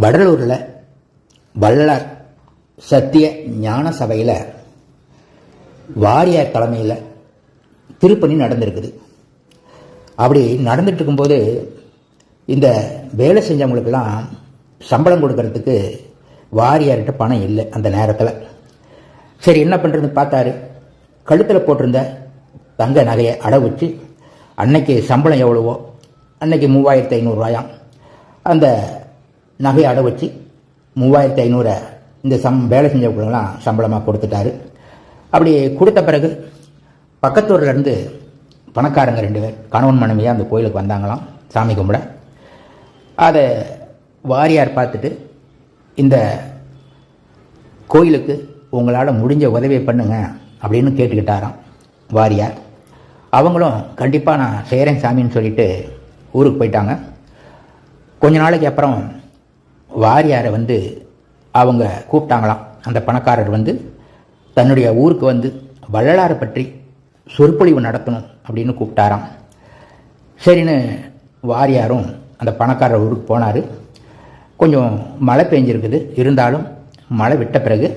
வடலூரில் வள்ளலார் சத்திய ஞான சபையில் வாரியார் தலைமையில் திருப்பணி நடந்திருக்குது. அப்படி நடந்துட்டு இருக்கும்போது இந்த வேலை செஞ்சவங்களுக்கெல்லாம் சம்பளம் கொடுக்கறதுக்கு வாரியார்கிட்ட பணம் இல்லை அந்த நேரத்தில். சரி என்ன பண்ணுறதுன்னு பார்த்தாரு. கழுத்தில் போட்டிருந்த தங்க நகையை அட வச்சு அன்னைக்கு சம்பளம் எவ்வளவோ அன்னைக்கு மூவாயிரத்து ஐநூறுரூவாயாம் அந்த நகையை அடை வச்சு மூவாயிரத்து ஐநூறை இந்த சம் வேலை செஞ்சவங்களுக்கெல்லாம் சம்பளமாக கொடுத்துட்டாரு. அப்படி கொடுத்த பிறகு பக்கத்தூர்லேருந்து பணக்காரங்க ரெண்டு பேர் கணவன் மனைவியாக அந்த கோயிலுக்கு வந்தாங்களாம் சாமி கும்பிட. அதை வாரியார் பார்த்துட்டு இந்த கோயிலுக்கு உங்களால் முடிஞ்ச உதவியை பண்ணுங்க அப்படின்னு கேட்டுக்கிட்டாராம் வாரியார். அவங்களும் கண்டிப்பாக நான் செய்கிறேன் சாமின்னு சொல்லிட்டு ஊருக்கு போயிட்டாங்க. கொஞ்ச நாளைக்கு அப்புறம் வாரியாரை வந்து அவங்க கூப்பிட்டாங்களாம். அந்த பணக்காரர் வந்து தன்னுடைய ஊருக்கு வந்து வள்ளலாரை பற்றி சொற்பொழிவு நடத்தணும் அப்படின்னு கூப்பிட்டாராம். சரின்னு வாரியாரும் அந்த பணக்காரர் ஊருக்கு போனார். கொஞ்சம் மழை பெஞ்சிருக்குது. இருந்தாலும் மழை விட்ட பிறகு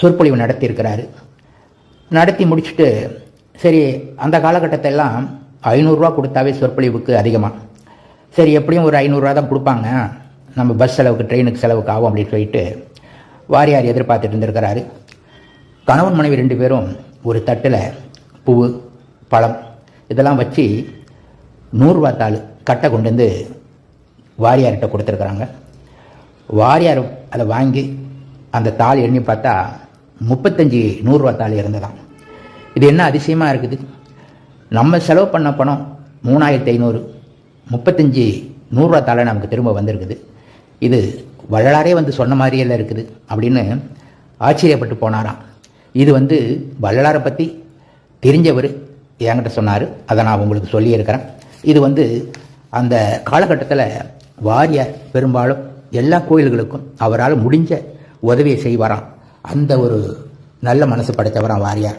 சொற்பொழிவு நடத்தியிருக்கிறாரு. நடத்தி முடிச்சுட்டு சரி அந்த காலகட்டத்தை எல்லாம் ஐநூறுரூவா கொடுத்தாவே சொற்பொழிவுக்கு அதிகமாக சரி எப்படியும் ஒரு ஐநூறுரூவா தான் கொடுப்பாங்க. நம்ம பஸ் செலவுக்கு ட்ரெயினுக்கு செலவுக்கு ஆகும் அப்படின்னு சொல்லிட்டு வாரியார் எதிர்பார்த்துட்டு இருந்திருக்கிறாரு. கணவன் மனைவி ரெண்டு பேரும் ஒரு தட்டில் பூ பழம் இதெல்லாம் வச்சு நூறுரூவா தாள் கட்டை கொண்டு வந்து வாரியார்கிட்ட கொடுத்துருக்குறாங்க. வாரியார் அதை வாங்கி அந்த தாள் எண்ணி பார்த்தா முப்பத்தஞ்சு நூறுரூவா தாள் இருந்ததாம். இது என்ன அதிசயமாக இருக்குது? நம்ம செலவு பண்ண பணம் மூணாயிரத்தி ஐநூறு முப்பத்தஞ்சு நூறுரூவா தாளை நமக்கு திரும்ப வந்திருக்குது. இது வள்ளலாரே வந்து சொன்ன மாதிரியெல்லாம் இருக்குது அப்படின்னு ஆச்சரியப்பட்டு போனாராம். இது வந்து வள்ளலாரை பற்றி தெரிஞ்சவர் என்கிட்ட சொன்னார். அதை நான் உங்களுக்கு சொல்லியிருக்கிறேன். இது வந்து அந்த காலகட்டத்தில் வாரியார் பெரும்பாலும் எல்லா கோயில்களுக்கும் அவரால் முடிஞ்ச உதவியை செய்வாராம். அந்த ஒரு நல்ல மனசு படைத்தவராம் வாரியார்.